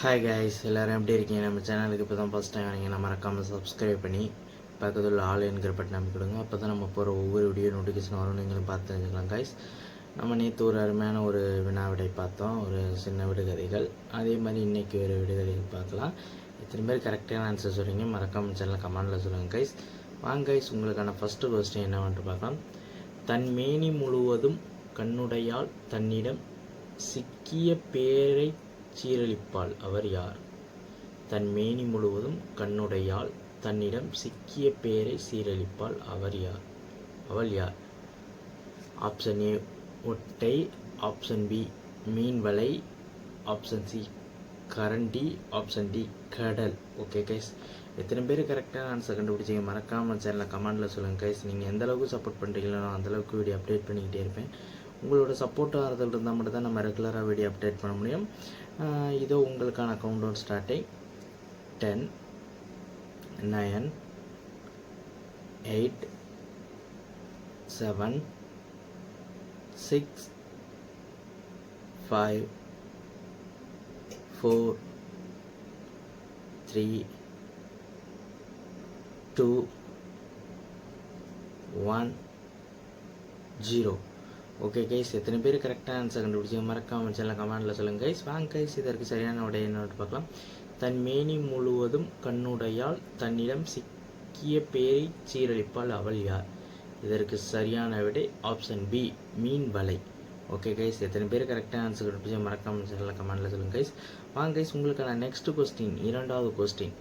Hi guys எல்லோரும் எப்படி இருக்கீங்க? நம்ம சேனலுக்கு இப்போ தான் ஃபஸ்ட் டைம் வரீங்க. நம்ம மறக்காமல் சப்ஸ்கிரைப் பண்ணி பக்கத்தில் உள்ள ஆள் என்கிற பட்டன் நம்பி கொடுங்க. அப்போ தான் நம்ம போகிற ஒவ்வொரு வீடியோ நோட்டிஃபிகேஷன் வரும். நீங்களும் பார்த்து தெரிஞ்சுக்கலாம் கைஸ் நம்ம நேற்று ஒரு அருமையான ஒரு வினா விடை பார்த்தோம். ஒரு சின்ன விடுகதைகள். அதே மாதிரி இன்றைக்கி ஒரு விடுகதைகள் பார்க்கலாம். இத்தனை பேர் கரெக்டான ஆன்சர் சொல்கிறீங்க மறக்காமல் சேனலில் கமெண்டில் சொல்லுங்கள் கைஸ் வாங்க கைஸ் உங்களுக்கான ஃபஸ்ட்டு கொஸ்டின் என்னவென்று பார்க்கலாம். தன் மேனி முழுவதும் கண்ணுடையால் தன்னிடம் சிக்கிய பேரை சீரழிப்பாள் அவர் யார்? தன் மேனி முழுவதும் கண்ணுடையாள் தன்னிடம் சிக்கிய பேரை சீரழிப்பாள் அவர் யார்? அவள் யார்? ஆப்ஷன் ஏ ஒட்டை. ஆப்ஷன் பி மீன் வலை. ஆப்ஷன் சி கரண்டி. ஆப்ஷன் டி கடல். ஓகே கைஸ் எத்தனை பேர் கரெக்டாக ஆன்சர் கண்டுபிடிச்சிங்க? மறக்காமல் சேனலில் கமெண்டில் சொல்லுங்கள் கைஸ் நீங்கள் எந்த அளவுக்கு சப்போர்ட் பண்ணுறீங்களோ நான் அந்தளவுக்கு வீடியோ அப்டேட் பண்ணிக்கிட்டே இருப்பேன். உங்களோட சப்போர்ட் ஆறுதல் இருந்தால் மட்டும் தான் நம்ம ரெகுலராக வீடியோ அப்டேட் பண்ண முடியும். இதோ உங்களுக்கான count down starting ten nine eight seven six five four three two one zero okay guys எத்தனை பேர் கரெக்டாக ஆன்சர் கண்டுபிடிச்சி மறக்காம சில கமெண்டில் சொல்லுங்கள் கைஸ் வாங்க கைஸ் இதற்கு சரியான உடைய என்னோட பார்க்கலாம். தன் மேனி முழுவதும் கண்ணுடையால் தன்னிடம் சிக்கிய பேரை சீரழிப்பாள் அவள் யார்? இதற்கு சரியான விடை ஆப்ஷன் பி மீன் வலை. ஓகே கைஸ் எத்தனை பேர் கரெக்டாக ஆன்சர் கண்டுபிடிச்சி மறக்காமல் சில கமெண்டில் சொல்லுங்கள் கைஸ் வாங்க கைஸ் உங்களுக்கான நெக்ஸ்ட் கொஸ்டின் இரண்டாவது கொஸ்டின்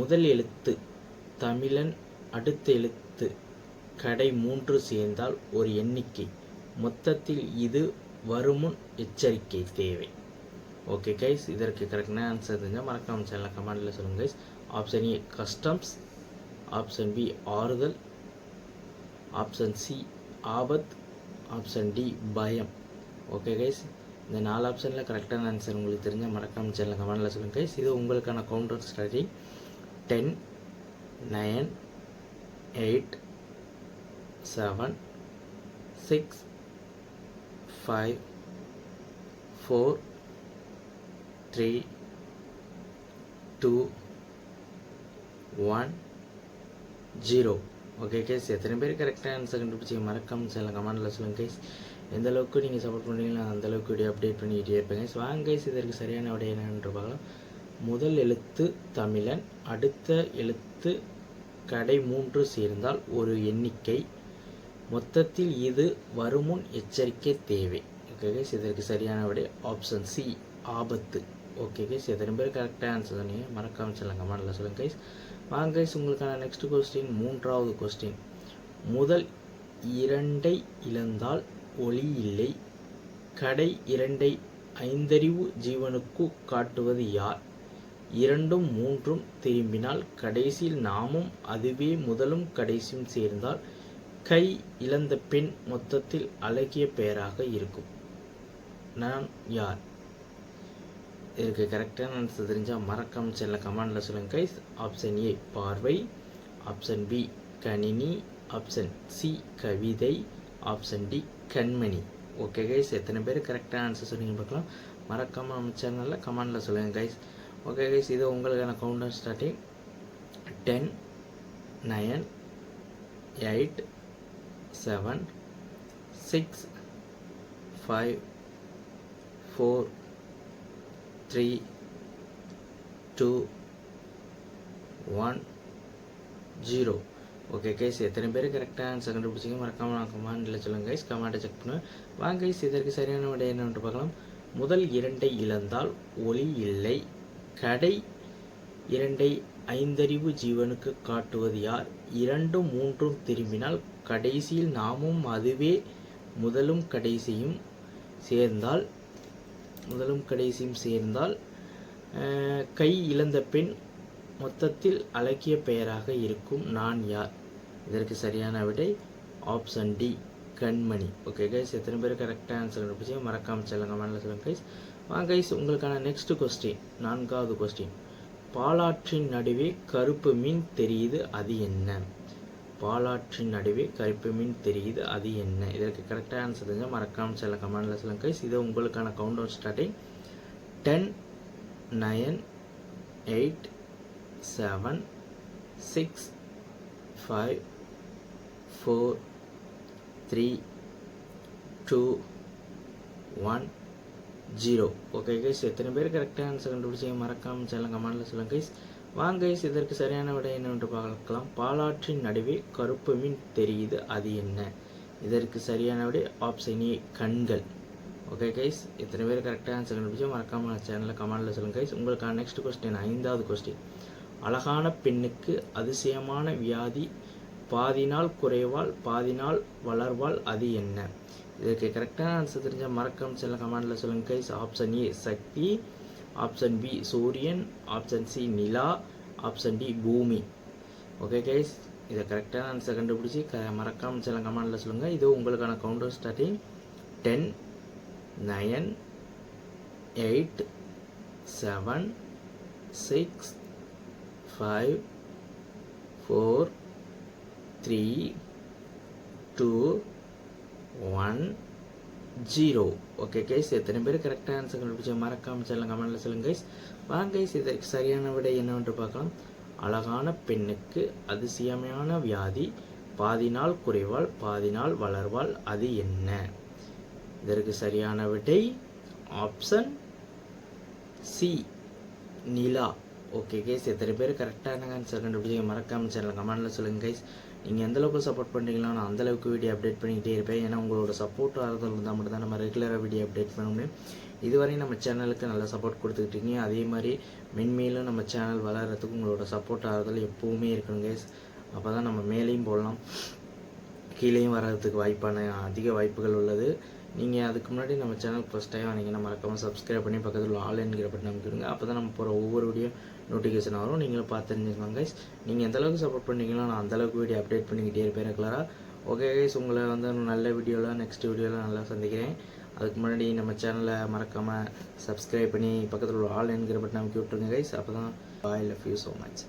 முதல் எழுத்து தமிழன் அடுத்த எழுத்து கடை மூன்று சேர்ந்தால் ஒரு எண்ணிக்கை. மொத்தத்தில் இது வருமுன் எச்சரிக்கை தேவை. ஓகே கைஸ் இதற்கு கரெக்டான ஆன்சர் தெரிஞ்சால் மறக்காம சேனல் கமெண்டில் சொல்லுங்கள் guys option A customs option B ஆறுதல். ஆப்ஷன் சி ஆபத். ஆப்ஷன் டி பயம். ஓகே கைஸ் இந்த நாலு ஆப்ஷனில் கரெக்டான ஆன்சர் உங்களுக்கு தெரிஞ்சால் மறக்காம சேனல் கமெண்டில் சொல்லுங்கள் கைஸ் இது உங்களுக்கான counter strategy ten nine eight seven six five four three two one zero okay guys எத்தனை பேர் கரெக்டாக ஆன்சர் கண்டுபிடிச்சி மறக்காம சில கமெண்டில் சொல்லுங்கள் கேஸ் எந்த அளவுக்கு நீங்கள் சப்போர்ட் பண்ணுறீங்களோ அந்த அளவுக்கு வீடியோ அப்டேட் பண்ணிக்கிட்டே இருப்பேன் கேஸ் வாங்க கேஸ் இதற்கு சரியான விடை என்னன்னு பார்க்கலாம். முதல் எழுத்து தமிழன் அடுத்த எழுத்து கடை மூன்று சேர்ந்தால் ஒரு எண்ணிக்கை. மொத்தத்தில் இது வருமுன் எச்சரிக்கை தேவை. ஓகே கைஸ் இதற்கு சரியான விடை ஆப்ஷன் சி ஆபத்து. ஓகே கேஸ் எத்தனை பேர் கரெக்டாக ஆன்சர் சொன்னீங்க. மறக்காமல் சொல்லுங்க கமெண்டில் சொல்லுங்கள் கைஸ் வாங்க கைஸ் உங்களுக்கான நெக்ஸ்ட் கொஸ்டின் மூன்றாவது கொஸ்டின் முதல் இரண்டை இழந்தால் ஒளி இல்லை. கடை இரண்டை ஐந்தறிவு ஜீவனுக்கு காட்டுவது யார்? இரண்டும் மூன்றும் திரும்பினால் கடைசியில் நாமும் அதுவே முதலும் கடைசியும் சேர்ந்தால் கை இழந்த பெண் மொத்தத்தில் அழகிய பெயராக இருக்கும். நான் யார்? இதற்கு கரெக்டான ஆன்சர் தெரிஞ்சால் மறக்காம சேனல் கமெண்டில் சொல்லுங்கள் கைஸ் ஆப்ஷன் ஏ பார்வை. ஆப்ஷன் பி கணினி. ஆப்ஷன் சி கவிதை. ஆப்ஷன் டி கண்மணி. ஓகே கைஸ் எத்தனை பேர் கரெக்டான ஆன்சர் சொன்னீங்க பார்க்கலாம். மறக்காமல் நம்ம சேனலில் கமெண்டில் சொல்லுங்கள் கைஸ் ஓகே கைஸ் இது உங்களுக்கான counter starting ten nine eight seven six five four three two one zero okay guys எத்தனை பேர் கரெக்டாக ஆன்சர் கண்டுபிடிச்சிங்க? மறக்காமல் நான் கமாண்டில் சொல்லுங்கள் கைஸ் கமாண்டை செக் பண்ணுவேன். வாங்க கைஸ் இதற்கு சரியான விடை என்னென்று பார்க்கலாம். முதல் இரண்டை இழந்தால் ஒளி இல்லை. கடை இரண்டை ஐந்தறிவு ஜீவனுக்கு காட்டுவது யார்? இரண்டும் மூன்றும் திரும்பினால் கடைசியில் நாமும் அதுவே முதலும் கடைசியும் சேர்ந்தால் முதலும் கடைசியும் சேர்ந்தால் கை இழந்த பெண் மொத்தத்தில் அழகிய பெயராக இருக்கும் நான் யார்? இதற்கு சரியான விடை ஆப்ஷன் டி கண்மணி. ஓகே கைஸ் எத்தனை பேர் கரெக்டாக ஆன்சர் கண்டுபிடிச்சி மறக்காம சொல்லுங்க கமெண்ட்ல சொல்லுங்கள் கைஸ் வாங்க கைஸ் உங்களுக்கான நெக்ஸ்ட் கொஸ்டின் நான்காவது கொஸ்டின் பாலாற்றின் நடுவே கருப்பு மீன் தெரியுது அது என்ன? பாலாற்றின் நடுவே கருப்பு மீன் தெரியுது அது என்ன? இதற்கு கரெக்டாக ஆன்சர் தெரிஞ்சால் மறக்காமல் சில கமெண்டில் சொல்லுங்க கைஸ் இது உங்களுக்கான count down starting ten nine eight seven six five four three two one zero. Okay guys எத்தனை பேர் கரெக்டாக ஆன்சர் கண்டுபிடிச்சி மறக்காமல் சேனல் கமெண்டில் சொல்லுங்க கைஸ் வாங்க கைஸ் இதற்கு சரியான விடை என்னவென்று பார்க்கலாம். பாலாற்றின் நடுவே கருப்பு மீன் தெரியுது. அது என்ன? இதற்கு சரியான விடை ஆப்ஷன் ஏ கண்கள். ஓகே கைஸ் எத்தனை பேர் கரெக்டாக ஆன்சர் கண்டுபிடிச்சி மறக்காமல் சேனலில் கமெண்டில் சொல்லுங்க கைஸ் உங்களுக்கான நெக்ஸ்ட் கொஸ்டின் ஐந்தாவது கொஸ்டின் அழகான பெண்ணுக்கு அதிசயமான வியாதி பாதினால் குறைவால் பாதினால் வளர்வால் அது என்ன? இதற்கு கரெக்டான ஆன்சர் தெரிஞ்சால் மறக்காம சில கமெண்டில் சொல்லுங்கள் கைஸ் ஆப்ஷன் ஏ சக்தி. ஆப்ஷன் பி சூரியன். ஆப்ஷன் சி நிலா. ஆப்ஷன் டி பூமி. ஓகே கைஸ் இதை கரெக்டான ஆன்சர் கண்டுபிடிச்சி க மறக்காம சில கமெண்டில் சொல்லுங்கள் இது உங்களுக்கான counter starting ten nine eight seven six five four three two one zero okay guys எத்தனை பேர் கரெக்டாக ஆன்சர் கண்டுபிடிச்ச மறக்காம சொல்லுங்க கமெண்ட்ல சொல்லுங்க கைஸ் வாங்க கைஸ் இதற்கு சரியான விடை என்னவென்று பார்க்கலாம். அழகான பெண்ணுக்கு அதிசயமான வியாதி பாதி நாள் குறைவால் பாதி நாள் வளர்வால் அது என்ன? இதற்கு சரியான விடை ஆப்ஷன் சி நிலா. ஓகே கைஸ் எத்தனை பேர் கரெக்டான ஆன்சர் கண்டுபிடிச்சி மறக்காமல் சேனல் கமெண்ட்டில் சொல்லுங்கள் கைஸ் நீங்கள் எந்தளவுக்கு சப்போர்ட் பண்ணுறீங்களோ நான் அந்தளவுக்கு வீடியோ அப்டேட் பண்ணிக்கிட்டே இருப்பேன். ஏன்னா உங்களோட சப்போர்ட் ஆறுதல் இருந்தால் மட்டும் தான் நம்ம ரெகுலராக வீடியோ அப்டேட் பண்ண முடியும். இதுவரையும் நம்ம சேனலுக்கு நல்ல சப்போர்ட் கொடுத்துக்கிட்டீங்க அதே மாதிரி மென்மேலும் நம்ம சேனல் வளர்கிறதுக்கு உங்களோட சப்போர்ட் ஆறுதல் எப்போவுமே இருக்கணும் கைஸ் அப்போ தான் நம்ம மேலேயும் போடலாம். கீழேயும் வர்றதுக்கு வாய்ப்பான அதிக வாய்ப்புகள் உள்ளது. நீங்கள் அதுக்கு முன்னாடி நம்ம சேனல் ஃபஸ்ட் டைம் வந்தீங்கன்னா மறக்காமல் சப்ஸ்கிரைப் பண்ணி பக்கத்தில் உள்ள ஆல் என்கிற பட்டன் அமைக்கிடுங்க அப்போ தான் நம்ம போகிற ஒவ்வொரு வீடியோ நோட்டிஃபிகேஷன் வரும். நீங்களும் பார்த்து தெரிஞ்சுக்கலாம் கைஸ் நீங்கள் எந்த அளவுக்கு சப்போர்ட் பண்ணீங்களோ நான் அந்தளவுக்கு வீடியோ அப்டேட் பண்ணிக்கிட்டே இருப்பேன் ரெகுலராக ஓகே கைஸ் உங்களை வந்து நல்ல வீடியோவில் நெக்ஸ்ட் வீடியோவில் நல்லா சந்திக்கிறேன். அதுக்கு முன்னாடி நம்ம சேனலை மறக்காமல் சப்ஸ்கிரைப் பண்ணி பக்கத்தில் உள்ள ஆல் என்கிற பட்டன் அமைக்கி விட்ருங்க கைஸ் அப்போ தான் I love you so much